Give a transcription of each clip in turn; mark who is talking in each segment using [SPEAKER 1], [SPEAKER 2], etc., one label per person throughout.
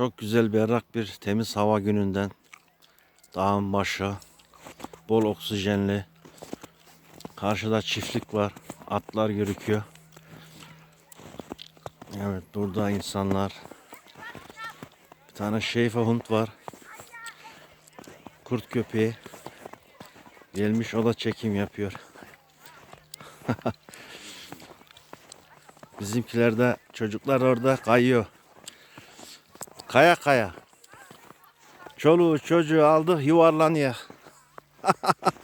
[SPEAKER 1] Çok güzel berrak bir temiz hava gününden. Dağın başı bol oksijenli. Karşıda çiftlik var atlar yürüküyor evet burada insanlar. Bir tane şefe hund var. Kurt köpeği. Gelmiş o da çekim yapıyor. Bizimkiler de çocuklar orada kayıyor Kaya kaya. Çoluğu çocuğu aldık yuvarlanıyor.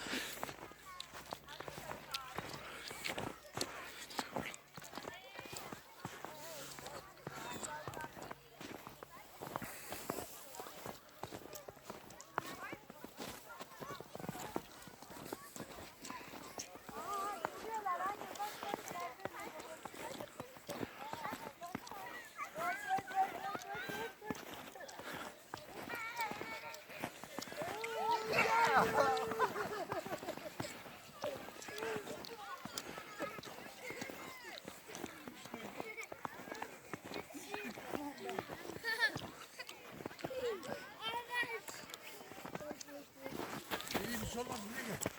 [SPEAKER 1] İyi bir şey olmaz. Buraya gel.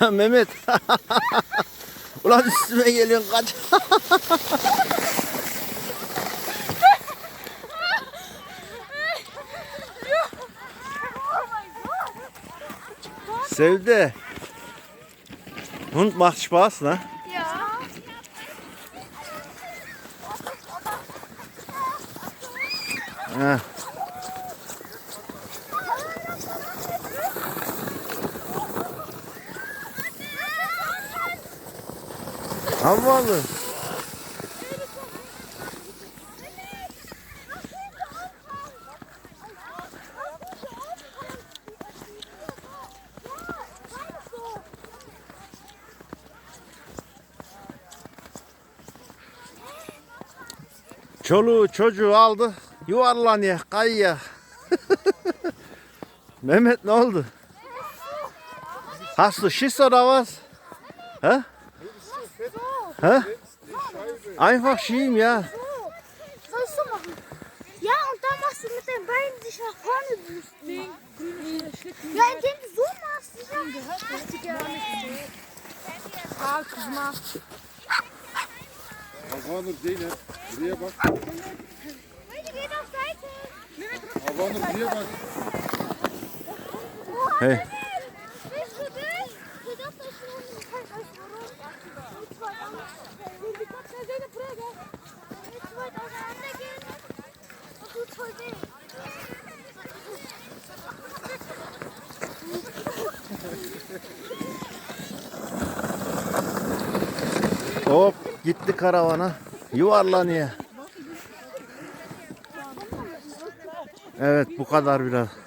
[SPEAKER 1] Mehmet. Ulan üstüme geliyorsun kaç. Sevdi. Hund macht Spaß, ne?
[SPEAKER 2] Ja.
[SPEAKER 1] Ha. Havalı. Çoluğu çocuğu aldı. Yuvarlanıyor, kayıyor. Mehmet ne oldu? Hast du Schiss oder? Hä? Einfach schieben, ja.
[SPEAKER 2] Sollst du machen? Ja, und dann machst du mit den Beinen dich nach vorne boosten. Ja, indem du so machst. Ja. Al kızma.
[SPEAKER 3] Havanur Zeynep. Buraya bak.
[SPEAKER 2] Hadi geh auf Seite.
[SPEAKER 3] Havanur buraya bak.
[SPEAKER 1] Hey. Hop gitti karavana. Yuvarlanıyor. Evet bu kadar biraz.